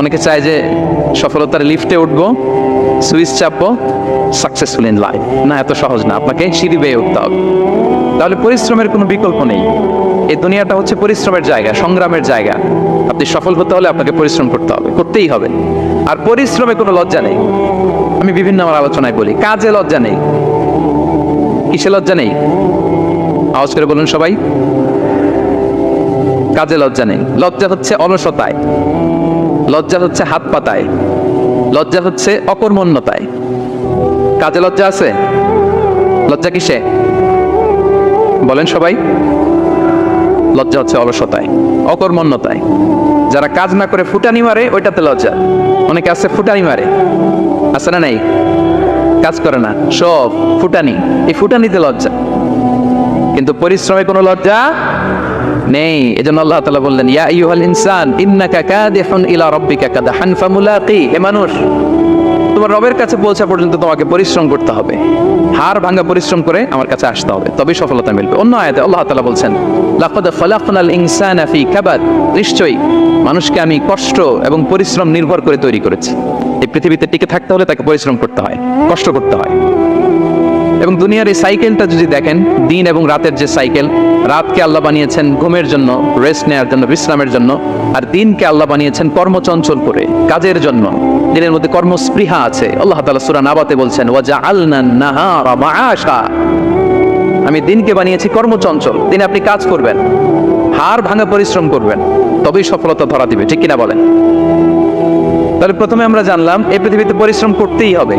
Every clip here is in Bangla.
অনেকে চায় যে সফলতার লিফটে উঠবো, সুইচ চাপবো সাকসেসফুল ইন লাইফ না, এত সহজ না, আপনাকে সিঁড়ি বেয়ে উঠতে হবে। তাহলে পরিশ্রমের কোনো বিকল্প নেই। এই দুনিয়াটা হচ্ছে পরিশ্রমের জায়গা, সংগ্রামের জায়গা। আপনি সফল হতে হলে আপনাকে পরিশ্রম করতে হবে, করতেই হবে। আর পরিশ্রমে কোনো লজ্জা নেই। আমি বিভিন্ন আমার আলোচনায় বলি, কাজে লজ্জা নেই। কিসে লজ্জা নেই? আওয়াজ করে বলুন সবাই। কাজে লজ্জা নেই। লজ্জা হচ্ছে অলসতায়। লজ্জা হচ্ছে হাত পাতায়, লজ্জা হচ্ছে অকর্মণ্যতায়। কাজে লজ্জা আছে? লজ্জা কিসে? বলেন সবাই। লজ্জা হচ্ছে অলসতায়, অকর্মণ্যতায়। যারা কাজ না করে ফুটানি মারে, ওইটাতে লজ্জা। অনেকে আছে ফুটানি মারে। আছে না নাই? কাজ করে না। সব ফুটানি। এই ফুটানিতে লজ্জা। কিন্তু পরিশ্রমে কোনো লজ্জা? নেই। এজন্য আল্লাহ বললেন, ইয়া ইনসান ইলা ফামুলাকি। হে মানুষ, তোমার রবের কাছে পৌঁছা পর্যন্ত তোমাকে পরিশ্রম করতে হবে। হার পরিশ্রম করে আমার কাছে আসতে হবে। তবেই সফলতা মিলবে। অন্য আয়াতে আল্লাহ বলছেন কাবাদ। নিশ্চয়ই, মানুষকে আমি কষ্ট এবং পরিশ্রম নির্ভর করে তৈরি করেছি। এই পৃথিবীতে টিকে থাকতে হলে তাকে পরিশ্রম করতে হয়, কষ্ট করতে হয়। এবং দুনিয়ার এই সাইকেলটা যদি দেখেন, দিন এবং রাতের যে সাইকেল, রাতকে আল্লাহ বানিয়েছেন ঘুমের জন্য রেস্ট নেওয়ার জন্য, বিশ্রামের জন্য, আর দিনকে আল্লাহ বানিয়েছেন কর্মচঞ্চল করে, কাজের জন্য। দিনের মধ্যে কর্মস্পৃহা আছে। আল্লাহ তালা সূরা নাবাতে বলছেন ওয়াজা আমি দিনকে বানিয়েছি কর্মচঞ্চল। দিনে আপনি কাজ করবেন, হাড় ভাঙা পরিশ্রম করবেন, তবেই সফলতা ধরা দিবে। ঠিক কিনা বলেন? তাহলে প্রথমে আমরা জানলাম, এই পৃথিবীতে পরিশ্রম করতেই হবে।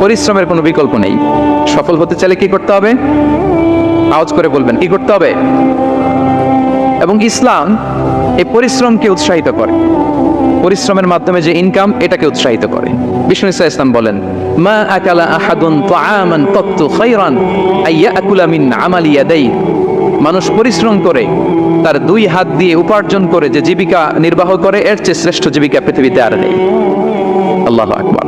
পরিশ্রমের কোনো বিকল্প নেই। সফল হতে চাইলে কি করতে হবে? আওয়াজ করে বলবেন, কি করতে হবে? এবং ইসলাম এই পরিশ্রমকে উৎসাহিত করে। পরিশ্রমের মাধ্যমে যে ইনকাম এটাকে উৎসাহিত করে। বিষ্ণু ইসা ইসলাম বলেন, মা আকালা আহাদুন তাআমান কত্তু খায়রান আইয়াকুলা মিন আমালি ইয়াদাই মানুষ পরিশ্রম করে, তার দুই হাত দিয়ে উপার্জন করে যে জীবিকা নির্বাহ করে, এর চেয়ে শ্রেষ্ঠ জীবিকা পৃথিবীতে আর নেই। আল্লাহ আকবার।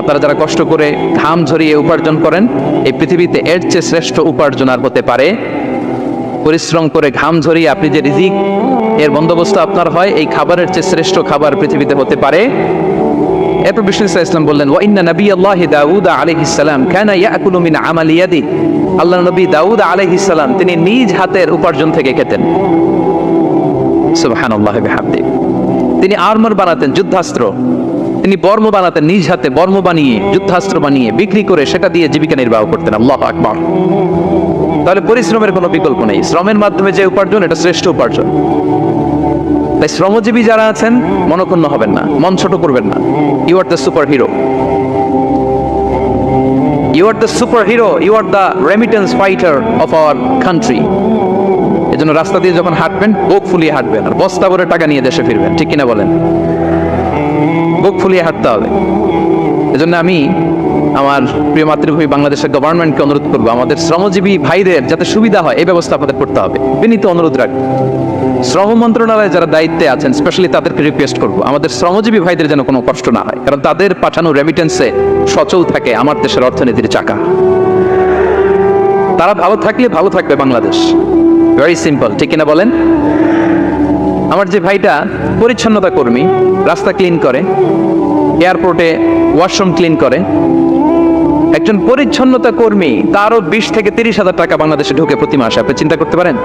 আপনারা যারা কষ্ট করে ঘাম ঝরিয়ে উপার্জন করেন, এই পৃথিবীতে এর চেয়ে শ্রেষ্ঠ উপার্জন আর হতে পারে। পরিশ্রম করে ঘাম ঝরিয়ে আপনি যে রিজিক, এর বন্দোবস্ত আপনার হয়, এই খাবারের চেয়ে শ্রেষ্ঠ খাবার পৃথিবীতে হতে পারে। এরপর বললেন, ওয়া ইন্না নবী আল্লাহ দাউদ ইয়াকুলু মিন আল্লাহ নবী দাউদ তিনি নিজ হাতের উপার্জন থেকে খেতেন। বিহামদি। তিনি আর্মার বানাতেন, যুদ্ধাস্ত্র। তিনি বর্ম বানাতেন, নিজ হাতে বর্ম বানিয়ে, যুদ্ধাস্ত্র বানিয়ে বিক্রি করে সেটা দিয়ে জীবিকা নির্বাহ করতেন। আল্লাহ আকবার। তাহলে পরিশ্রমের কোনো বিকল্প নেই। শ্রমের মাধ্যমে যে উপার্জন, এটা শ্রেষ্ঠ উপার্জন। তাই শ্রমজীবী যারা আছেন, মনক্ষুণ্ণ হবেন না, মন ছোট করবেন না। You are the superhero you are the superhero you are the remittance fighter of our country এজন্য রাস্তা দিয়ে যখন হাঁটবেন, বুক ফুলিয়ে হাঁটবেন আর বস্তা ভরে টাকা নিয়ে দেশে ফিরবেন। ঠিক কিনা বলেন? বুক ফুলিয়ে হাঁটতে হবে। এজন্য আমি আমার প্রিয় মাতৃভূমি বাংলাদেশের গভর্নমেন্টকে অনুরোধ করব, আমাদের শ্রমজীবী ভাইদের যাতে সুবিধা হয়, এই ব্যবস্থা আপনাদের করতে হবে। বিনীত অনুরোধ রাখব। শ্রম মন্ত্রণালয়ে যারা দায়িত্বে আছেন স্পেশালি তাদেরকে রিকোয়েস্ট করব, আমাদের শ্রমজীবী ভাইদের যেন কোনো কষ্ট না হয়, কারণ তাদের পাঠানো রেমিটেন্সে সচল থাকে আমার দেশের অর্থনীতির চাকা। তারা ভালো থাকলে ভালো থাকবে বাংলাদেশ। ভেরি সিম্পল ঠিক কিনা বলেন? আমার যে ভাইটা পরিচ্ছন্নতা কর্মী, রাস্তা ক্লিন করে এয়ারপোর্টে ওয়াশরুম ক্লিন করে। একজন পরিচ্ছন্নতা কর্মী তারও বিশ থেকে তিরিশ হাজার টাকা বাংলাদেশে ঢুকে প্রতি মাসে। আপনি চিন্তা করতে পারেন?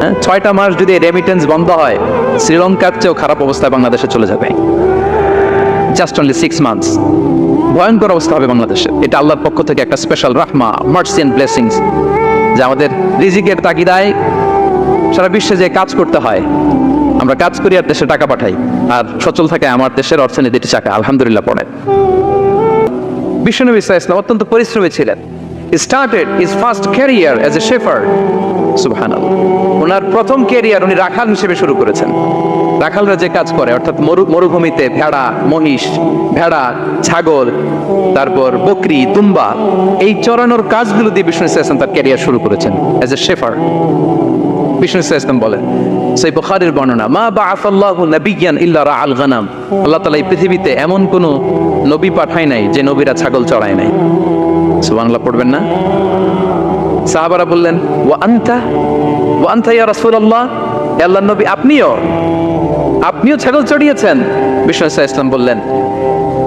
হ্যাঁ? ছয়টা মাস যদি রেমিটেন্স বন্ধ হয়, শ্রীলঙ্কার চেয়েও খারাপ অবস্থায় বাংলাদেশে চলে যাবে। জাস্ট অনলি সিক্স মান্থস ভয়ঙ্কর অবস্থা হবে বাংলাদেশে। এটা আল্লাহর পক্ষ থেকে একটা স্পেশাল রাহমা মার্সি অ্যান্ড ব্লেসিংস যে আমাদের রিজিকের তাগিদায় সারা বিশ্বে যে কাজ করতে হয় আমরা কাজ করি আর দেশে টাকা পাঠাই। আর সচল থাকে আমার দেশের অর্থনীতিটি চাকা, আলহামদুলিল্লাহ পড়ে বিশ্বনবী ইসা ইসলাম অত্যন্ত পরিশ্রমী ছিলেন। Started is first career as a shepherd সুবহানাল্লাহ। ওনার প্রথম ক্যারিয়ার উনি রাখাল হিসেবে শুরু করেছেন। রাখালরা যে কাজ করে, অর্থাৎ মরু, মরুভূমিতে ভেড়া, মহিষ, ভেড়া, ছাগল, তারপর বকরি তুম্বা এই চড়ানোর কাজগুলো দিয়ে বিষ্ণু ইসা ইসলাম তার ক্যারিয়ার শুরু করেছেন অ্যাজ এ শেফার বিষ্ণু ইসলাম বলেন, সেই বর্ণনা, মা বা নাবিয়ান ইল্লা রা আল গানাম। আল্লাহ তাআলা এই পৃথিবীতে এমন কোন নবী পাঠায় নাই যে নবীরা ছাগল চড়ায় নাই। সুবহানাল্লাহ, পড়বেন না? সাহাবারা বললেন ওয়া আনতা ইয়া রাসূলুল্লাহ? হে আল্লাহর নবী আপনিও আপনিও ছাগল চড়িয়েছেন? ইসা ইসলাম বললেন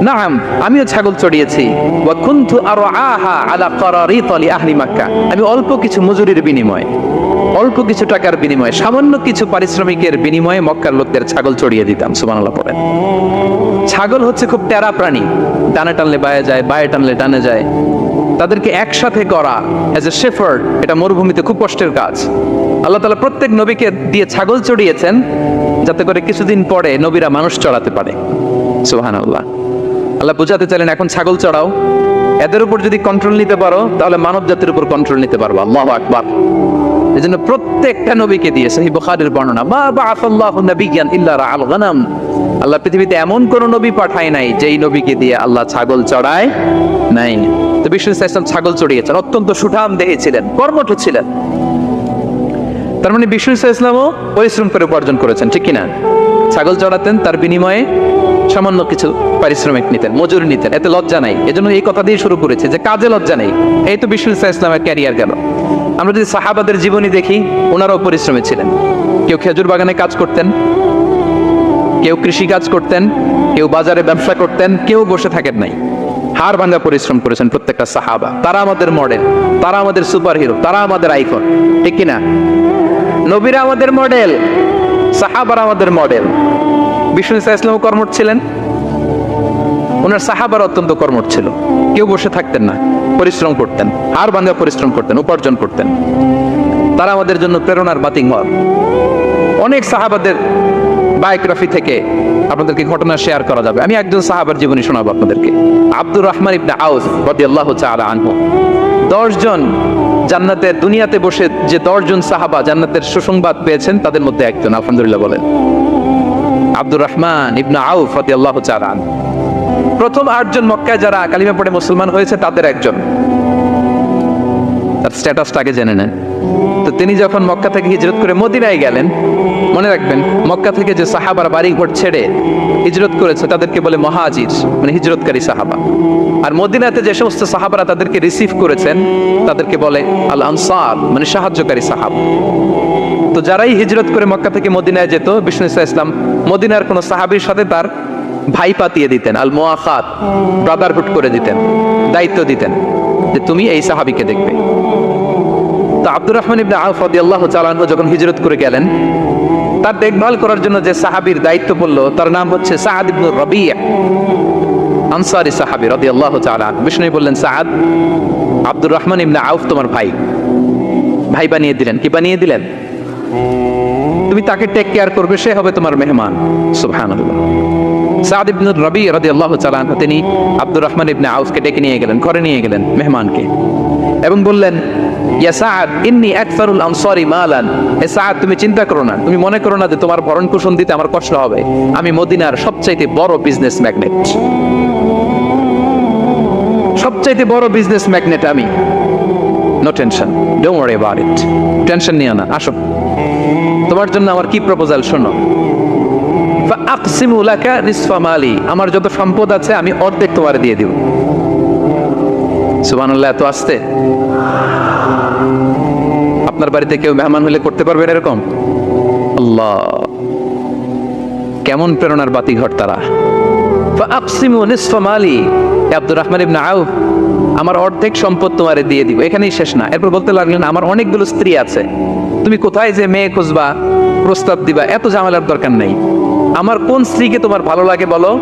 নাম আমিও ছাগল চড়িয়েছি। ওয়া কুনতু আরআহা আলা কারারিত লি আহলি মক্কা। আমি অল্প কিছু মজুরির বিনিময়ে, অল্প কিছু টাকার বিনিময়ে, সামান্য কিছু পারিশ্রমিকের বিনিময়ে মক্কার লোকদের ছাগল চড়িয়ে দিতাম, সুবহানাল্লাহ পড়েন। ছাগল হচ্ছে খুব টেরা প্রাণী। ডানে টানলে বায়ে যায়, বায়ে টানলে টানে যায়। তাদেরকে একসাথে করা অ্যাজ এ শেফার্ড এটা মরুভূমিতে খুব কষ্টের কাজ। আল্লাহ তালা প্রত্যেক নবীকে দিয়ে ছাগল চড়িয়েছেন যাতে করে কিছুদিন পরে নবীরা মানুষ চড়াতে পারে। সুহান আল্লাহ আল্লাহ বোঝাতে চাইলেন, এখন ছাগল চড়াও। এদের উপর যদি কন্ট্রোল নিতে পারো, তাহলে মানব জাতির উপর কন্ট্রোল নিতে পারব আল্লাহ আকবার। এই জন্য প্রত্যেকটা নবীকে দিয়ে সহি বুখারীর বর্ণনা, মা ইল্লা রাআল আল্লাহ পৃথিবীতে এমন কোন নবী পাঠায় নাই যেই নবীকে দিয়ে আল্লাহ ছাগল চড়ায় নাই। তো ছাগল চড়িয়েছেন, অত্যন্ত সুঠাম কর্মঠ ছিলেন। তার মানে ইসলামও পরিশ্রম করে উপার্জন করেছেন, ঠিক কিনা ছাগল চড়াতেন, তার বিনিময়ে সামান্য কিছু পারিশ্রমিক নিতেন, মজুরি নিতেন, এতে লজ্জা নাই। এজন্য এই কথা দিয়ে শুরু করেছে যে কাজে লজ্জা নেই। এই তো বিষ্ণু ইসলামের ক্যারিয়ার গেল। আমরা যদি সাহাবাদের জীবনী দেখি, ওনারাও পরিশ্রমী ছিলেন। কেউ খেজুর বাগানে কাজ করতেন, কেউ কৃষি কাজ করতেন, কেউ বাজারে ব্যবসা করতেন, কেউ বসে থাকেন নাই। হার ভাঙ্গা পরিশ্রম করেছেন প্রত্যেকটা সাহাবা। তারা আমাদের মডেল তারা আমাদের সুপার হিরো তারা আমাদের আইকন ঠিক কিনা? নবীরা আমাদের মডেল সাহাবারা আমাদের মডেল বিষ্ণু ইসা ইসলাম কর্মঠ ছিলেন, ওনার সাহাবার অত্যন্ত কর্মঠ ছিল। কেউ বসে থাকতেন না। পরিশ্রম করতেন হার ভাঙ্গা পরিশ্রম করতেন, উপার্জন করতেন। তারা আমাদের জন্য প্রেরণার বাতিং হন অনেক সাহাবাদের বায়োগ্রাফি থেকে আপনাদেরকে ঘটনা শেয়ার করা যাবে। আমি একজন সাহাবার জীবনী শোনাবো আপনাদেরকে। আব্দুর রহমান ইবনে আউস রাদিয়াল্লাহু তাআলা আনহু। দশজন জান্নাতের দুনিয়াতে বসে যে দশজন সাহাবা জান্নাতের সুসংবাদ পেয়েছেন, তাদের মধ্যে একজন, আলহামদুলিল্লাহ বলেন। আব্দুর রহমান ইবনে আউফ রাদিয়াল্লাহু তাআলা আনহু। প্রথম আটজন মক্কায় যারা কালিমা পড়ে মুসলমান হয়েছে, তাদের একজন। তার স্ট্যাটাসটাকে জেনে নেন। তো তিনি যখন মক্কা থেকে হিজরত করে মদিনায় গেলেন, মনে রাখবেন, মক্কা থেকে যে সাহাবার বাড়ি ঘর ছেড়ে হিজরত করেছে, তাদেরকে বলে মহাজির মানে হিজরতকারী সাহাবা। আর মদিনাতে যে সমস্ত সাহাবারা তাদেরকে রিসিভ করেছেন, তাদেরকে বলে আল আনসার মানে সাহায্যকারী সাহাব। তো যারাই হিজরত করে মক্কা থেকে মদিনায় যেত, বিষ্ণু ইসলাম, মদিনার কোনো সাহাবির সাথে তার ভাই পাতিয়ে দিতেন আল মোয়াখাত ব্রাদারহুড করে দিতেন, দায়িত্ব দিতেন যে তুমি এই সাহাবিকে দেখবে। তো আব্দুর রহমান ইবনে আউফ রাদিয়াল্লাহু তাআলা যখন হিজরত করে গেলেন, তার দেখভাল করার জন্য যে সাহাবীর দায়িত্ব পড়ল, তার নাম হচ্ছে সাআদ ইবনে রাবিয়া, আনসারী সাহাবী রাদিয়াল্লাহু তাআলা বিষ্ণু বললেন, সাআদ, আব্দুর রহমান ইবনে আউফ তোমার ভাই। ভাই বানিয়ে দিলেন। কি বানিয়ে দিলেন? তুমি তাকে টেক কেয়ার করবে, সে হবে তোমার মেহমান। সুবহানাল্লাহ। সাদ ইবনে রবি রাদিয়াল্লাহু তাআলা আনহু, তিনি আব্দুর রহমান ইবনে ডেকে নিয়ে গেলেন, ঘরে নিয়ে গেলেন মেহমানকে। এবং বললেন, ইয়া সাআদ ইন্নী আকসারুল আনসারি মালান। এ সাআদ তুমি চিন্তা করো না। তুমি মনে করো না যে তোমার ভরণ পোষণ দিতে আমার কষ্ট হবে। আমি মদিনার সবচাইতে বড় বিজনেস ম্যাগনেট সবচাইতে বড় বিজনেস ম্যাগনেট আমি। No tension don't worry about it tension নিও না, আসো। তোমার জন্য আমার কি প্রপোজাল শোনো। আকসিমু নিসফা মালি, আমার যত সম্পদ আছে আমি অর্ধেক তোমার দিয়ে দিব। সুবহানাল্লাহ, এত আসতে? আপনার বাড়িতে কেউ মেহমান হলে করতে পারবেন এরকম? আল্লাহ, কেমন প্রেরণার বাতি ঘর তারা আকসিমু নিসফা মালি আব্দুর রহমান ইবনে আউফ আমার অর্ধেক সম্পদ তোমারে দিয়ে দিব। এখানেই শেষ না। এরপর বলতে লাগলেন, আমার অনেকগুলো স্ত্রী আছে। তুমি কোথায় যে মেয়ে খুঁজবা, প্রস্তাব দিবা, এত ঝামেলার দরকার নেই। আমার কোন স্ত্রীকে তোমার ভালো লাগে বলো?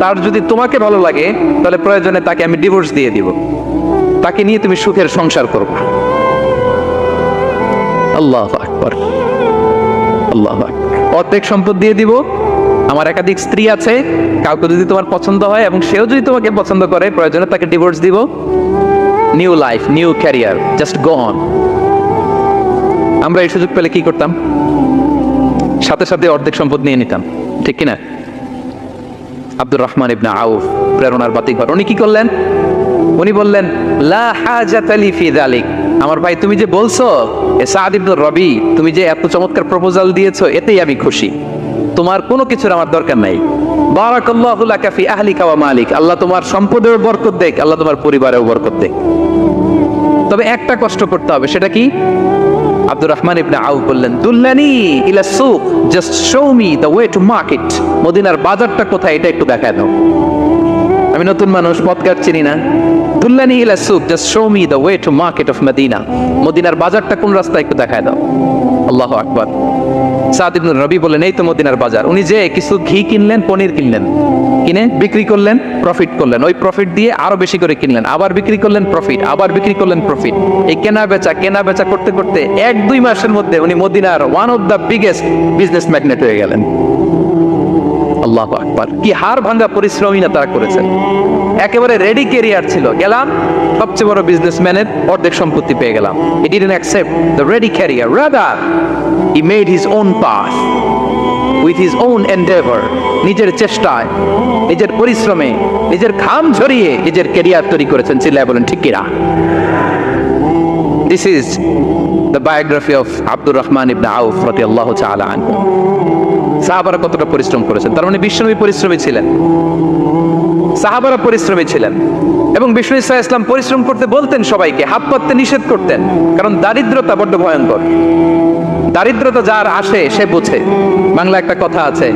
তার যদি তোমাকে ভালো লাগে, তাহলে প্রয়োজনে তাকে আমি ডিভোর্স দিয়ে দিব। তাকে নিয়ে তুমি সুখের সংসার করবে। আল্লাহ আকবর। আল্লাহ। অর্ধেক সম্পদ দিয়ে দিব আমার একাধিক স্ত্রী আছে, কাউকে যদি তোমার পছন্দ হয় এবং সেও যদি তোমাকে পছন্দ করে, প্রয়োজনে তাকে ডিভোর্স দিব। New life new career just go on আমরা এই সুযোগ পেলে কি করতাম? সাথে সাথে অর্ধেক সম্পদ নিয়ে নিতাম, ঠিক কিনা? আব্দুর রহমান ইবনা আউফ, প্রেরণার বাতিঘর উনি কি করলেন? উনি বললেন আমার ভাই, তুমি যে বলছো, এ সাদ ইবনুর রবি, তুমি যে এত চমৎকার প্রপোজাল দিয়েছ, এতেই আমি খুশি। তোমার কোনো কিছুর আমার দরকার নাই। বারাকাল্লাহু লাকা ফি আহলিকা মালিক। আল্লাহ তোমার সম্পদেও বরকত দেখ, আল্লাহ তোমার পরিবারেও বরকত দেখ। তবে একটা কষ্ট করতে হবে, সেটা কি? আব্দুর রহমান ইবনে আউ বললেন, দুল্লানি ইলা সুক just show me the way to market মদিনার বাজারটা কোথায়, এটা একটু দেখায় দাও। আমি নতুন মানুষ, পথঘাট চিনি না। দুল্লানি ইলা সুক just show me the way to market of Medina মদিনার বাজারটা কোন রাস্তা একটু দেখায় দাও। আল্লাহ আকবার। সাদ ইবনে রবি বলেন, এই তো মদিনার বাজার। উনি যে কিছু ঘি কিনলেন, পনির কিনলেন। কিনে, বিক্রি করলেন প্রফিট করলেন। ওই প্রফিট দিয়ে আরও বেশি করে কিনলেন। আবার বিক্রি করলেন প্রফিট আবার বিক্রি করলেন প্রফিট এই কেনা বেচা কেনা বেচা করতে করতে এক দুই মাসের মধ্যে উনি মদিনার one of the biggest business magnate হয়ে গেলেন। আল্লাহ আকবার। কি হার ভাঙ্গা পরিশ্রমী না তারা করেছেন। একেবারে রেডি কেরিয়ার ছিল। গেলাম, সবচেয়ে বড় বিজনেসম্যানের অর্ধেক সম্পত্তি পেয়ে গেলাম। It didn't accept the ready career rather he made his own path with his own endeavour নিজের চেষ্টায়, নিজের পরিশ্রমে, নিজের ঘাম ঝরিয়ে নিজের কেরিয়ার তৈরি করেছেন। চিল্লায় বলেন, ঠিক কিনা this is the biography of Abdur Rahman ibn Awf রাদিয়াল্লাহু তাআলা আনহু সাহাবারা কতটা পরিশ্রম করেছেন? তার মানে বিশ্বনবী পরিশ্রমী ছিলেন। সাহাবারা পরিশ্রমী ছিলেন। এবং বিষ্ণু ইসা ইসলাম পরিশ্রম করতে বলতেন সবাইকে, হাত পাততে নিষেধ করতেন, কারণ দারিদ্রতা বড্ড ভয়ঙ্কর। দারিদ্রতা যার আসে, সে বুঝে। বাংলা একটা কথা আছে